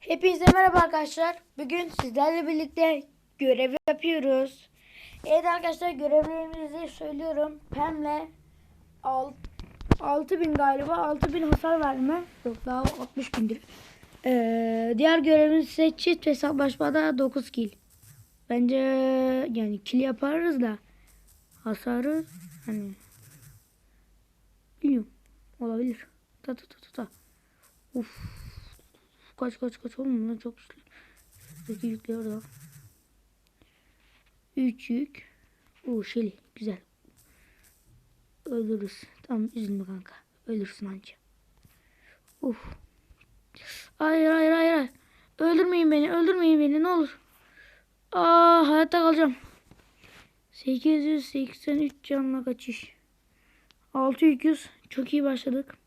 Hepinize merhaba arkadaşlar. Bugün sizlerle birlikte görev yapıyoruz. Evet arkadaşlar görevlerimizi söylüyorum. Pem'le alt- 6000 galiba 6000 hasar verme. Yok daha 60 bindir. Ee, diğer görevimiz ise çift hesaplaşmada 9 kill. Bence yani kill yaparız da hasarı hani bilmiyorum olabilir. Ta ta ta ta. Uf. Kaç kaç kaç oğlum bunlar çok güçlü. Şuradaki yükler de. 3 yük. Oo şeli güzel. Ölürüz. Tamam üzülme kanka. Ölürsün anca. Uf. Hayır hayır hayır. Öldürmeyin beni. Öldürmeyin beni ne olur. Aa hayatta kalacağım. 883 canla kaçış. 600 çok iyi başladık.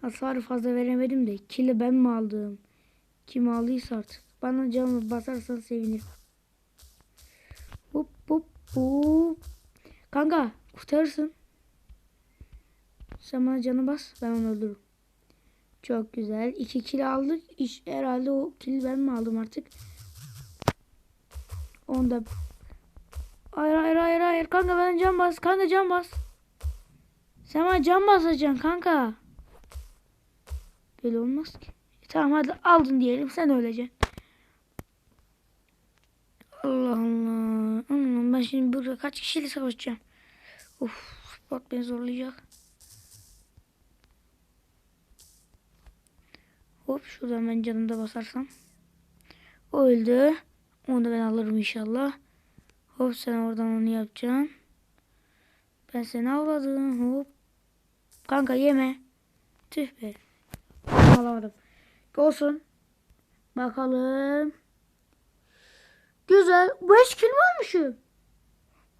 Hasarı fazla veremedim de kili ben mi aldım? Kim aldıysa artık. Bana canımı basarsan sevinirim. Hop hop hop. Kanka kurtarırsın. Sen bana canı bas ben onu öldürürüm. Çok güzel. İki kill aldık. İş, herhalde o kill ben mi aldım artık? Onda. Hayır hayır hayır hayır. Kanka ben can bas. Kanka can bas. Sen bana can basacaksın kanka. Böyle olmaz ki. E, tamam hadi aldın diyelim sen öleceksin. Allah Allah. Allah'ım ben şimdi burada kaç kişiyle savaşacağım. Of spot beni zorlayacak. Hop şuradan ben canımda basarsam. O öldü. Onu da ben alırım inşallah. Hop sen oradan onu yapacaksın. Ben seni avladım. Hop. Kanka yeme. Tüh be. Alamadım. Olsun. Bakalım. Güzel. 5 kill mi almışım?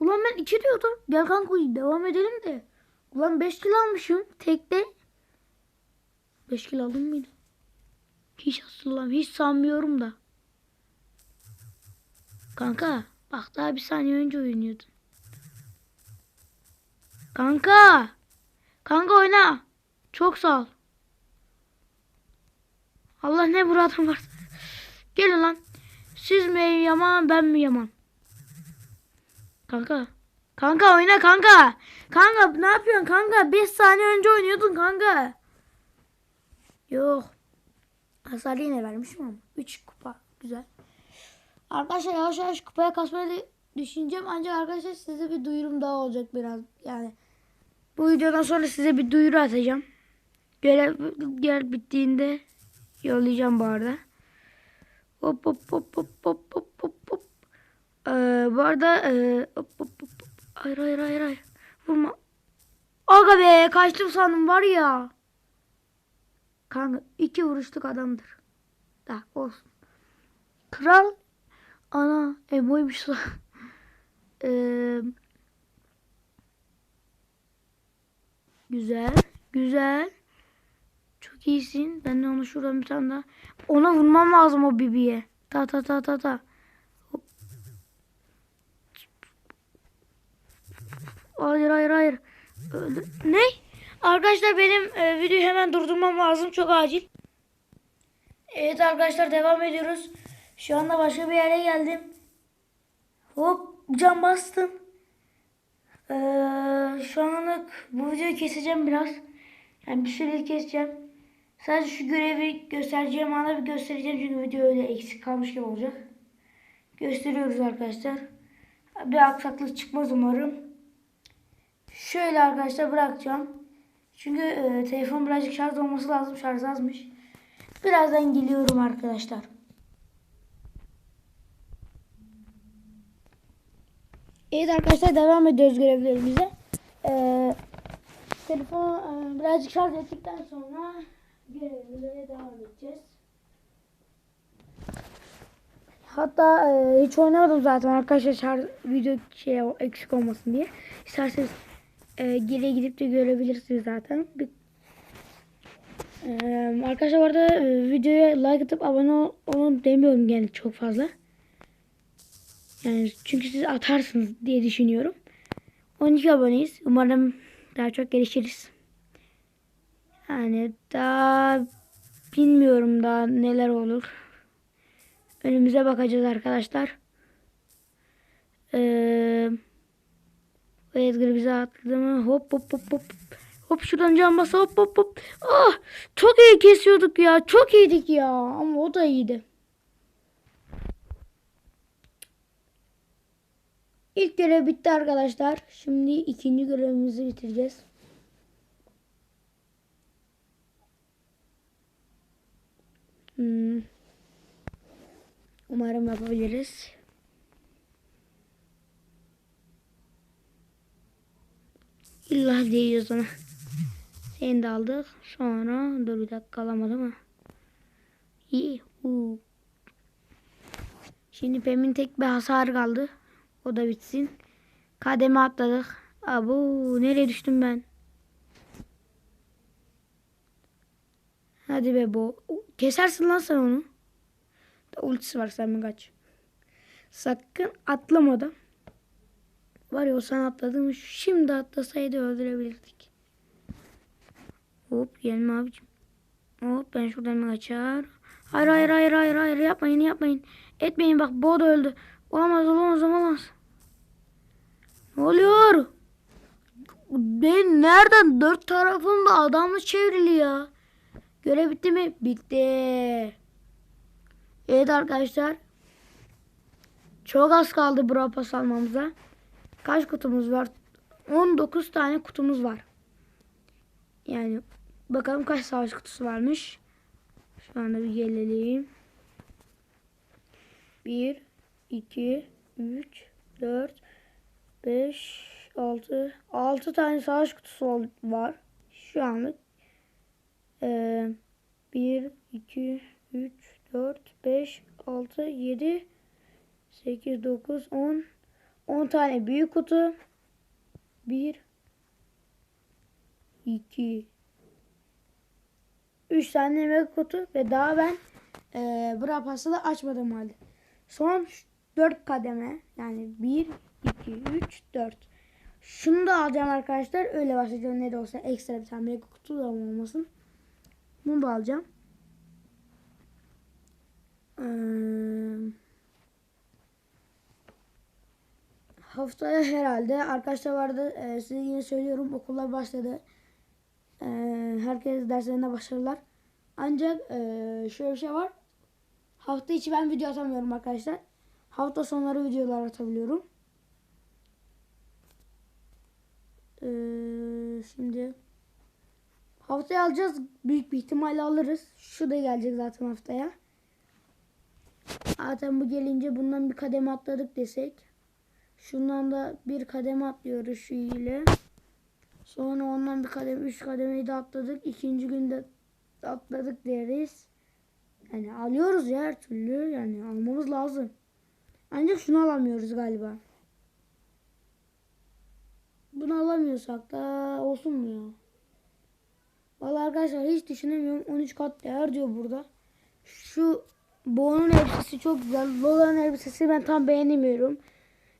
Ulan ben 2 diyordum. Gel kanka devam edelim de. Ulan 5 kill almışım. Tekte. 5 kill aldım mıydı? Hiç hatırlamıyorum. Hiç sanmıyorum da. Kanka. Bak daha bir saniye önce oynuyordun. Kanka. Kanka oyna. Çok sağ ol. Allah ne buradan var. Gelin lan. Siz mi yaman ben mi yaman? Kanka. Kanka oyna kanka. Kanka ne yapıyorsun kanka? 5 saniye önce oynuyordun kanka. Yok. Hasar yine vermişim ama. 3 kupa. Güzel. Arkadaşlar yavaş yavaş kupaya kasmayı düşüneceğim. Ancak arkadaşlar size bir duyurum daha olacak biraz. Yani bu videodan sonra size bir duyuru atacağım. Görev, görev bittiğinde Yollayacağım bu arada. Hop hop hop hop hop hop hop hop. Ee, bu arada e, hop hop hop. Hayır hayır hayır hayır. Vurma. Aga be kaçtım sandım var ya. Kanka iki vuruşluk adamdır. Da olsun. Kral ana emoymuş lan. Ee, güzel güzel. Çok iyisin. Ben de onu şuradan bir tane daha. Ona vurmam lazım o bibiye. Ta ta ta ta ta. Hayır hayır hayır. Öldü. Ne? Arkadaşlar benim e, videoyu hemen durdurmam lazım. Çok acil. Evet arkadaşlar devam ediyoruz. Şu anda başka bir yere geldim. Hop cam bastım. Ee, şu anlık bu videoyu keseceğim biraz. Yani bir süre keseceğim. Sadece şu görevi göstereceğim anda bir göstereceğim çünkü video öyle eksik kalmış gibi olacak. Gösteriyoruz arkadaşlar. Bir aksaklık çıkmaz umarım. Şöyle arkadaşlar bırakacağım. Çünkü e, telefon birazcık şarj olması lazım. Şarj azmış. Birazdan geliyorum arkadaşlar. Evet arkadaşlar devam ediyoruz görevlerimize. Ee, telefonu e, birazcık şarj ettikten sonra görevlere devam edeceğiz. Hatta e, hiç oynamadım zaten arkadaşlar video şey eksik olmasın diye. İsterseniz e, geriye gidip de görebilirsiniz zaten. Bir, e, arkadaşlar bu e, videoya like atıp abone ol, olun demiyorum yani çok fazla. Yani çünkü siz atarsınız diye düşünüyorum. 12 aboneyiz. Umarım daha çok gelişiriz. Yani daha Bilmiyorum daha neler olur. Önümüze bakacağız arkadaşlar. Ee, Edgar bize atladı mı? Hop hop hop hop. Hop şuradan can basa hop hop hop. Ah çok iyi kesiyorduk ya. Çok iyiydik ya. Ama o da iyiydi. İlk görev bitti arkadaşlar. Şimdi ikinci görevimizi bitireceğiz. Hmm. Umarım yapabiliriz. İlla diyoruz ona. Seni de aldık. Sonra dur bir dakika alamadım ama. İyi. hu. Şimdi Pem'in tek bir hasar kaldı. O da bitsin. Kademe atladık. Abu nereye düştüm ben? Hadi be bu. Kesersin lan sen onu. Da ultisi var sen mi kaç. Sakın atlama da. Var ya o sen atladın mı şimdi atlasaydı öldürebilirdik. Hop gelme abicim. Hop ben şuradan mı kaçar? Hayır hayır hayır hayır hayır yapmayın yapmayın. Etmeyin bak bu da öldü. Olamaz olamaz olamaz. Ne oluyor? Ben nereden dört tarafımda adamla çevrili ya. Görev bitti mi? Bitti. Evet arkadaşlar. Çok az kaldı bura pas almamıza. Kaç kutumuz var? 19 tane kutumuz var. Yani bakalım kaç savaş kutusu varmış. Şu anda bir gelelim. 1, 2, 3, 4, 5, 6, 6 tane savaş kutusu var. Şu anlık. Ee, 1, 2, 3, 4, 5, 6, 7, 8, 9, 10. 10 tane büyük kutu. 1, 2, 3 tane yemek kutu ve daha ben e, bra pası da açmadım halde. Son 4 kademe yani 1, 2, 3, 4. Şunu da alacağım arkadaşlar. Öyle başlayacağım ne de olsa ekstra bir tane mega kutu da olmasın. Bunu da alacağım. Ee, haftaya herhalde arkadaşlar vardı. Ee, size yine söylüyorum okullar başladı. Ee, herkes derslerine başarılar. Ancak ee, şöyle bir şey var. Hafta içi ben video atamıyorum arkadaşlar. Hafta sonları videolar atabiliyorum. Ee, şimdi haftaya alacağız. Büyük bir ihtimalle alırız. Şu da gelecek zaten haftaya. Zaten bu gelince bundan bir kademe atladık desek. Şundan da bir kademe atlıyoruz şu ile. Sonra ondan bir kademe, üç kademeyi de atladık. İkinci günde atladık deriz. Yani alıyoruz ya her türlü. Yani almamız lazım. Ancak şunu alamıyoruz galiba. Bunu alamıyorsak da olsun mu ya? Vallahi arkadaşlar hiç düşünemiyorum. 13 kat değer diyor burada. Şu Bo'nun elbisesi çok güzel. Lola'nın elbisesi ben tam beğenemiyorum.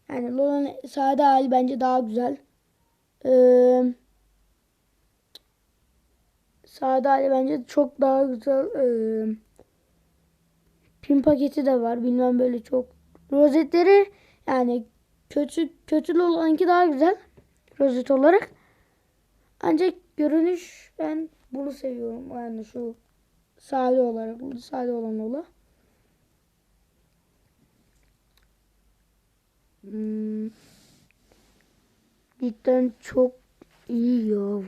Yani Lola'nın sade hali bence daha güzel. Ee, sade hali bence çok daha güzel. Ee, pin paketi de var. Bilmem böyle çok. Rozetleri yani kötü kötü Lola'nınki daha güzel. Rozet olarak. Ancak görünüş ben bunu seviyorum. Yani şu sade olarak. Sade olan Lola. Hmm. Cidden çok iyi ya.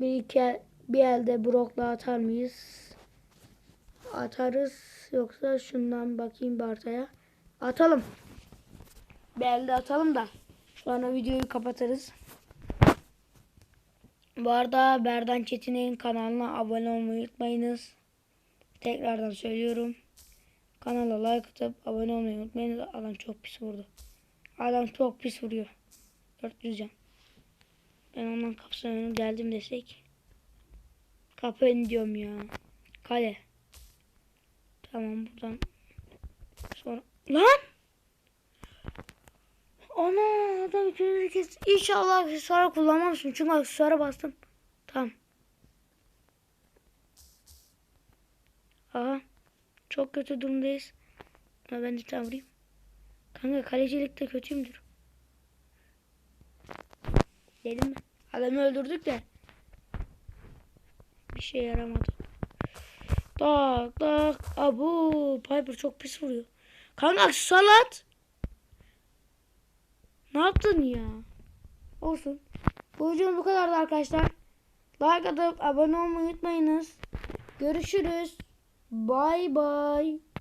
Bir iki bir elde brokla atar mıyız? Atarız. Yoksa şundan bakayım Barta'ya. Atalım. Bir elde atalım da. Sonra videoyu kapatırız. Bu arada Berdan Çetin'in kanalına abone olmayı unutmayınız. Tekrardan söylüyorum. Kanala like atıp abone olmayı unutmayın. Adam çok pis vurdu. Adam çok pis vuruyor. 400 can. Ben ondan önü geldim desek. Kapı diyorum ya. Kale. Tamam buradan. Sonra. Lan! Ana adam ikinci kez. İnşallah aksesuarı kullanmamışım. Çünkü aksesuara bastım. Tamam. Aha. Çok kötü durumdayız. Ben de tam vurayım. Kanka kalecilikte kötüyümdür. Dedim mi? Adamı öldürdük de. Bir şey yaramadı. Tak tak. Abu. Piper çok pis vuruyor. Kanka salat. Ne yaptın ya? Olsun. Bu videom bu kadardı arkadaşlar. Like atıp abone olmayı unutmayınız. Görüşürüz. Bye bye.